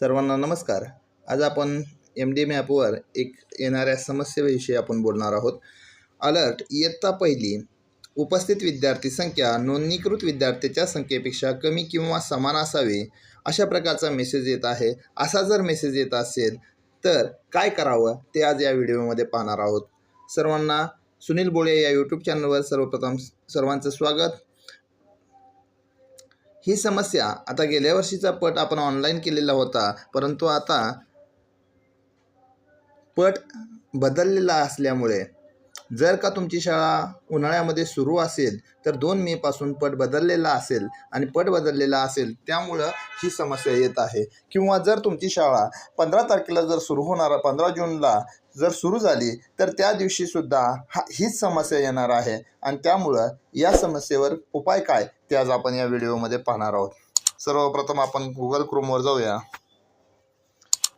सर्वांना नमस्कार. आज आपण एम डी मॅपवर एक येणाऱ्या समस्येविषयी आपण बोलणार आहोत. अलर्ट इयत्ता पहिली. उपस्थित विद्यार्थी संख्या नोंदणीकृत विद्यार्थ्याच्या संख्येपेक्षा कमी किंवा समान असावी अशा प्रकारचा मेसेज येत आहे. असा जर मेसेज येत असेल तर काय करावं ते आज या व्हिडिओमध्ये पाहणार आहोत. सर्वांना सुनील बोळे या यूट्यूब चॅनलवर सर्वप्रथम सर्वांचं स्वागत. ही समस्या आता गेल्या वर्षीचा पट आपण ऑनलाईन केलेला होता परंतु आता पट बदललेला असल्यामुळे जर का तुमची शाळा उन्हाळ्यामध्ये सुरू असेल तर दोन मेपासून पट बदललेला असेल आणि पट बदललेला असेल त्यामुळं ही समस्या येत आहे. किंवा जर तुमची शाळा पंधरा तारखेला जर सुरू होणार पंधरा जूनला जर सुरू झाली तर त्या दिवशीसुद्धा हा हीच समस्या येणार आहे. आणि त्यामुळं या समस्येवर उपाय काय? ते आज आपण या व्हिडिओमध्ये पाहणार आहोत. सर्वप्रथम आपण गुगल क्रोमवर जाऊया.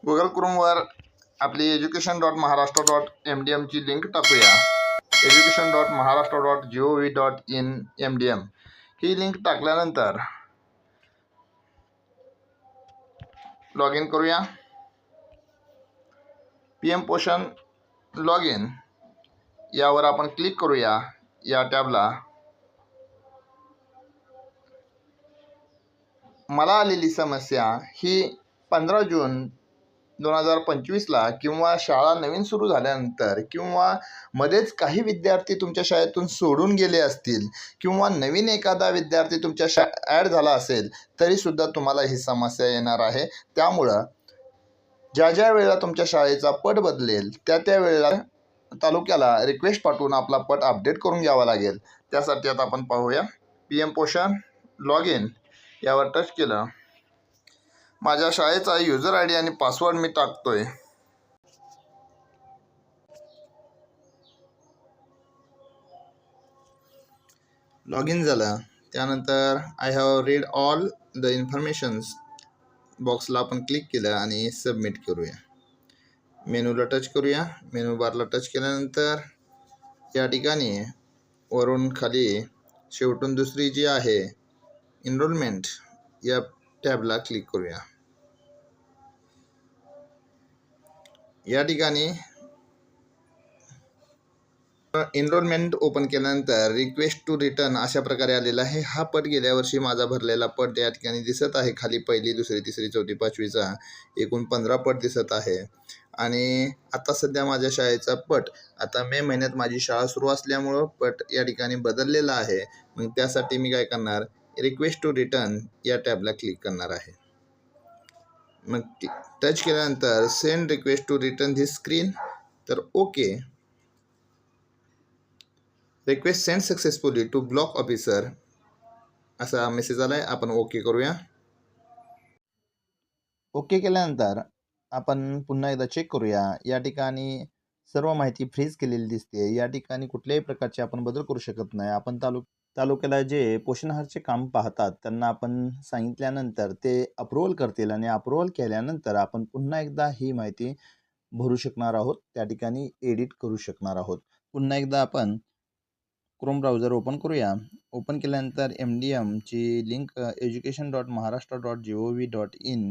गुगल क्रोमवर आपली education dot Maharashtra dot M D एमची link टाकूया. Education dot Maharashtra dot G O V dot in M D M he link टाकल्यानंतर लॉग इन करूया. P M Poshan log in यावर आपण क्लिक करूया या टॅबला. मला आलेली समस्या ही पंधरा जून दोन हजार पंचवीसला किंवा शाळा नवीन सुरू झाल्यानंतर किंवा मध्येच काही विद्यार्थी तुमच्या शाळेतून सोडून गेले असतील किंवा नवीन एखादा विद्यार्थी तुमच्या शा ॲड झाला असेल तरीसुद्धा तुम्हाला ही समस्या येणार आहे. त्यामुळं ज्या ज्या वेळेला तुमच्या शाळेचा पट बदलेल त्या त्या वेळेला तालुक्याला रिक्वेस्ट पाठवून आपला पट अपडेट करून घ्यावा लागेल. त्यासाठी आता आपण पाहूया. P M Poshan log in यावर टच केलं. माझ्या शाळेचा युजर आय डी आणि पासवर्ड मी टाकतोय. लॉग इन झालं. त्यानंतर I have read all the informations बॉक्सला आपण क्लिक केलं आणि सबमिट करूया. मेनूला टच करूया. मेनू बारला टच केल्यानंतर या ठिकाणी वरून खाली शेवटून दुसरी जी आहे इनरोलमेंट या टॅबला क्लिक करूया. या ठिकाणी एनरोलमेंट ओपन केल्यानंतर रिक्वेस्ट टू रिटर्न अशा प्रकारे आलेला आहे. हा पट गेल्या वर्षी माझा भरलेला पट या ठिकाणी दिसत आहे. खाली पहिली दुसरी तिसरी चौथी पाचवीचा एकूण पंधरा पट दिसत आहे. आणि आता सध्या माझ्या शाळेचा पट आता मे महिन्यात माझी शाळा सुरू असल्यामुळं पट या ठिकाणी बदललेला आहे. मग त्यासाठी मी काय करणार? रिक्वेस्ट टू रिटर्न या टॅबला क्लिक करणार आहे. मग टच केल्यानंतर send request to return this screen तर okay request send successfully to block officer असा मेसेज आला आहे आपण ओके करूया. ओके केल्यानंतर आपण पुन्हा एकदा चेक करूया. या ठिकाणी सर्व माहिती फ्रीज केलेली दिसते या ठिकाणी कुठल्याही प्रकारचे आपण बदल करू शकत नाही. आपण तालुक तालुक्याला जे पोषण आहारचे काम पाहतात त्यांना आपण सांगितल्यानंतर ते अप्रुव्हल करतील आणि अप्रुव्हल केल्यानंतर आपण पुन्हा एकदा ही माहिती भरू शकणार आहोत. त्या ठिकाणी एडिट करू शकणार आहोत. पुन्हा एकदा आपण क्रोम ब्राउझर ओपन करूया. ओपन केल्यानंतर M D एमची link education dot Maharashtra dot G O V dot in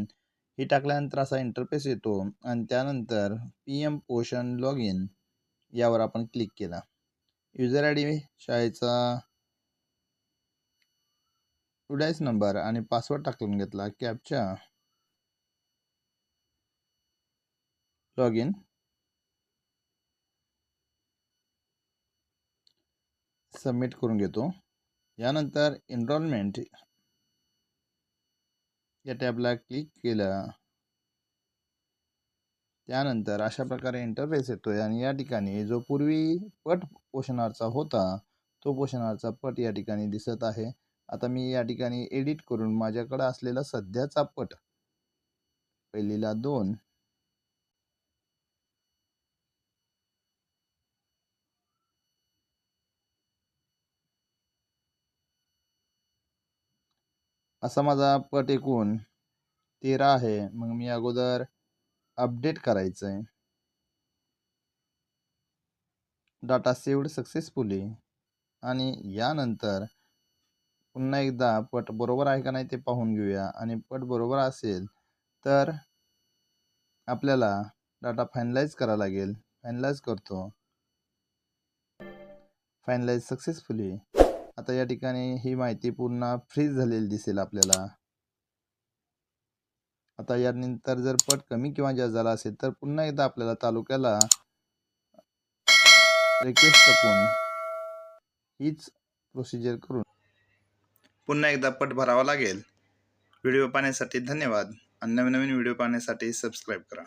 ही टाकल्यानंतर असा इंटरफेस येतो. आणि त्यानंतर P M Poshan log in यावर आपण क्लिक केला. युजर आय डी शाळेचा उडायस नंबर आणि पासवर्ड टाकून घेतला. कॅपच्या लॉग इन सबमिट करून घेतो. यानंतर एनरोलमेंट या टॅबला क्लिक केलं. त्यानंतर अशा प्रकारे इंटरफेस येतोय आणि या ठिकाणी जो पूर्वी पट पोषणारचा होता तो पोषणाचा पट या ठिकाणी दिसत आहे. आता मी या ठिकाणी एडिट करून माझ्याकडं असलेला सध्याचा पट पहिलीला दोन असा माझा पट एकूण तेरा आहे. मग मी अगोदर अपडेट करायचं आहे डाटा सेव्ड सक्सेसफुली आणि यानंतर पुन्हा एकदा पट बरोबर आहे का नाही ते पाहून घेऊया. आणि पट बरोबर असेल तर आपल्याला डाटा फायनलाइज करा लागेल. फायनलाइज करतो. फायनलाइज सक्सेसफुली आता या ठिकाणी ही माहिती पूर्ण फ्रीज झालेली दिसेल आपल्याला. आता यानंतर जर पट कमी किंवा जास्त झाला असेल तर पुन्हा एकदा आपल्याला तालुक्याला रिक्वेस्ट टाकून हीच प्रोसिजर करून पुन्हा एकदा पट भरावा लागेल. व्हिडिओ पाहण्यासाठी धन्यवाद. आणि नवीन नवीन व्हिडिओ पाहण्यासाठी सबस्क्राईब करा.